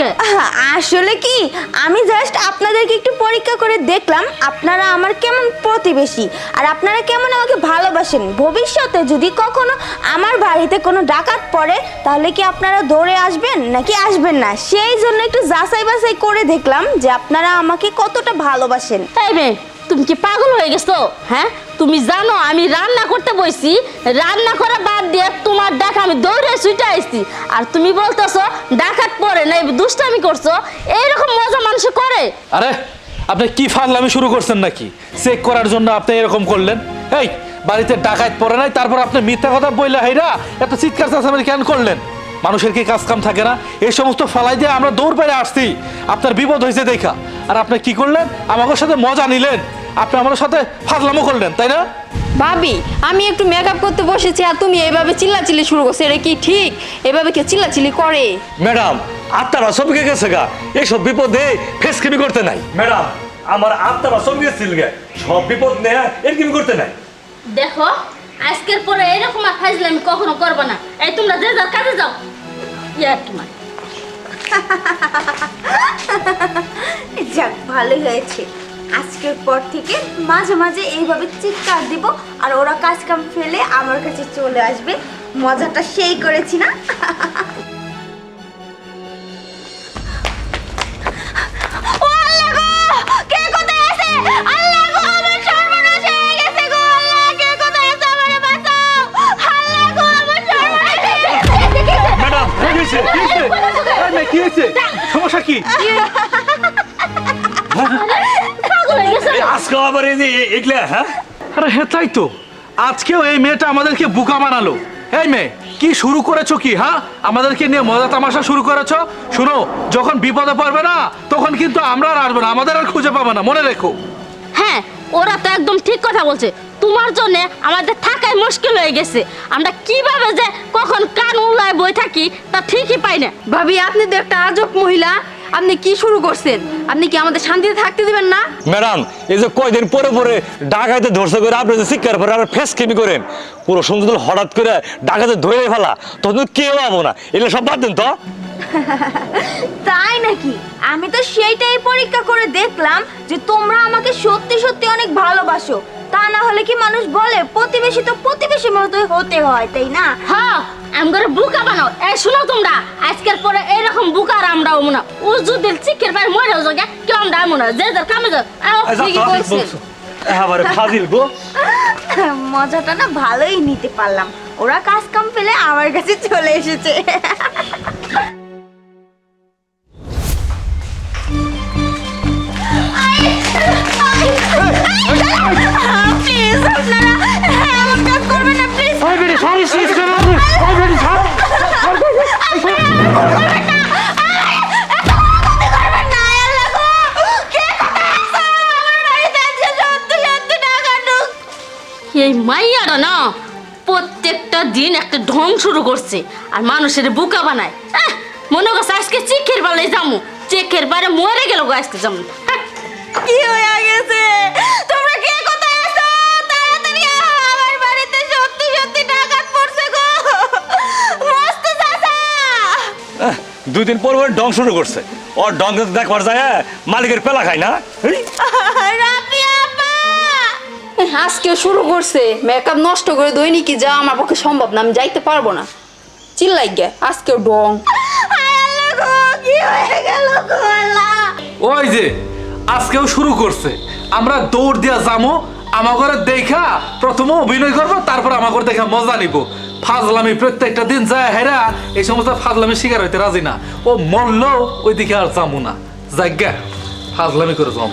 কে? আসলে কি? আমি জাস্ট আপনাদেরকে একটু পরীক্ষা করে দেখলাম আপনারা আমার কেমন প্রতিবেশী আর আপনারা কেমন আমাকে ভালোবাসেন। ভবিষ্যতে যদি কখনো আমার বাড়িতে কোনো ডাকাত পড়ে তাহলে কি আপনারা দৌড়ে আসবেন নাকি আসবেন না? সেই জন্য একটু যাচাই বাছাই করে দেখলাম যে আপনারা আমাকে কতটা ভালোবাসেন। তাই মেয়ে তুমি কি পাগল হয়ে গেছো? হ্যাঁ? তুমি জানো আমি রান্না করতে বইছি। রান্না করা বাদ দিয়ে তোমার ডাক আমি দৌড়ে ছুটে আসছি। আর তুমি বলতেছো, ডাকাত পরে না দুষ্টামি করছ। এইরকম মজা মানুষ করে। আরে, আপনি কি ফাজলামি শুরু করছেন নাকি? চেক করার জন্য আপনি এরকম করলেন। এই, বাড়িতে ডাকাত পড়ে নাই, তারপর আপনি মিথ্যা কথা বললে হাইরা এত চিৎকার চাচামেরি কেন করলেন? মানুষের কি কাজ কাম থাকে না? এই সমস্ত ফালাই দিয়ে আমরা দৌড় পেরে আসছি। আপনার বিপদ হয়েছে দেখা। আর আপনি কি করলেন? আমাদের সাথে মজা নিলেন। আপনি আমার সাথে ফাজলামো করলেন তাই না? ভাবি আমি একটু মেকআপ করতে বসেছি আর তুমি এইভাবে চিল্লাচিল্লি শুরু করছ। এটা কি ঠিক? এভাবে কেউ চিল্লাচিল্লি করে? ম্যাডাম আত্মারা সবকে গেছে গা। এইসব বিপদে ফেসকিমি করতে নাই। ম্যাডাম আমার আত্মারা সব গেছিল গে। সব বিপদ নেয়া এর কিমি করতে নাই। দেখো আজকের পরে এরকম আর ফাজলামি কখনো করব না। এই তোমরা যে যাও কাজে যাও। ইয়া তোমার যাক, ভালোই হয়েছে। আজকের পর থেকে মাঝে মাঝে এইভাবে চিৎকার দিব আর ওরা কাজ কাম ফেলে আমার কাছে চলে আসবে। মজাটা সেই করেছি না? হয়েছে? কি হয়েছে? এই মেয়ে, কি হয়েছে? সমস্যা আজকে আবার এই যে এগুলা হ্যাঁ? আরে হ্যাঁ তাই তো। আজকেও এই মেয়েটা আমাদেরকে বোকা বানালো। এই মেয়ে কি শুরু করেছ কি হ্যাঁ? আমাদেরকে নিয়ে মজা তামাশা শুরু করেছ? শোনো যখন বিপদে পড়বে না তখন কিন্তু আমরা আর আসবে না আমাদের আর খুঁজে পাবে না মনে রেখো। হ্যাঁ ওরা তো একদম ঠিক কথা বলছে। তোমার জন্য আমাদের থাকাই মুশকিল হয়ে গেছে। আমরা কীভাবে যে কখন কান উল্লায় বই থাকি তা ঠিকই পাই না। ভাবি আপনি তো একটা আজব মহিলা। আপনি কি শুরু করছেন? আপনি কি আমাদের শান্তিতে থাকতে দিবেন না? ম্যাডাম এই যে কয়দিন পরে পরে ডাকাইতে ধরছে করে আপনি যে শিক্ষার পরে আবার ফেস কেমি করেন। পুরো সুন্দর হঠাৎ করে ডাকাতে ধরে ফেলা তখন কেউ পাবো না। এগুলো সব বাদ দেন তো। তাই নাকি? আমি তো সেইটাই পরীক্ষা করে দেখলাম যে তোমরা আমাকে সত্যি সত্যি অনেক ভালোবাসো। তা না হলে কি মানুষ বলে প্রতিবেশী তো প্রতিবেশী মতোই হতে হয় তাই না? হ্যাঁ আমি করে বুকা বানাও। এই শুনো তোমরা আজকের পরে এরকম বুকা আর আমরাও মনে ও যদি চিকের পাই মরেও যাগে কেউ আমরা আমো না যে যার কামে যাও আও, ঠিকই বলছেন এবারে ফাজিল গো। মজাটা না ভালোই নিতে পারলাম। ওরা কাজ কাম ফেলে আমার কাছে চলে এসেছে। সত্যি টাকা ঢুক এই মাইয়াটা না প্রত্যেকটা দিন একটা ঢং শুরু করছে আর মানুষের বুকা বানায়। মনে করছে আজকে চিকের বালে যামু। চেকের বারে মরে গেল আজকে যামু। হ্যাঁ। কি হয়ে দুই দিন পর ডং শুরু করছে। ওর ডং দেখবার যায় হ্যাঁ, মালিকের পেলা খায় না। আজকে শুরু করছে। মেকআপ নষ্ট করে দৈনিকই যা আমার পক্ষে সম্ভব না আমি যাইতে পারব না। চিল্লাই গে আজকেও ডং। কি ওই যে আজকেও শুরু করছে। আমরা দৌড় দিয়া যাব আমাগরে দেখা প্রথমে অভিনয় করব তারপর আমাগর দেখা মজা নিব। ফাজলামি প্রত্যেকটা দিন যায় হেরা, এই সমস্ত ফাজলামি শিকার হইতে রাজি না। ও মরলো ওই দিকে আর যাব না। জায়গা ফাজলামি করে যাব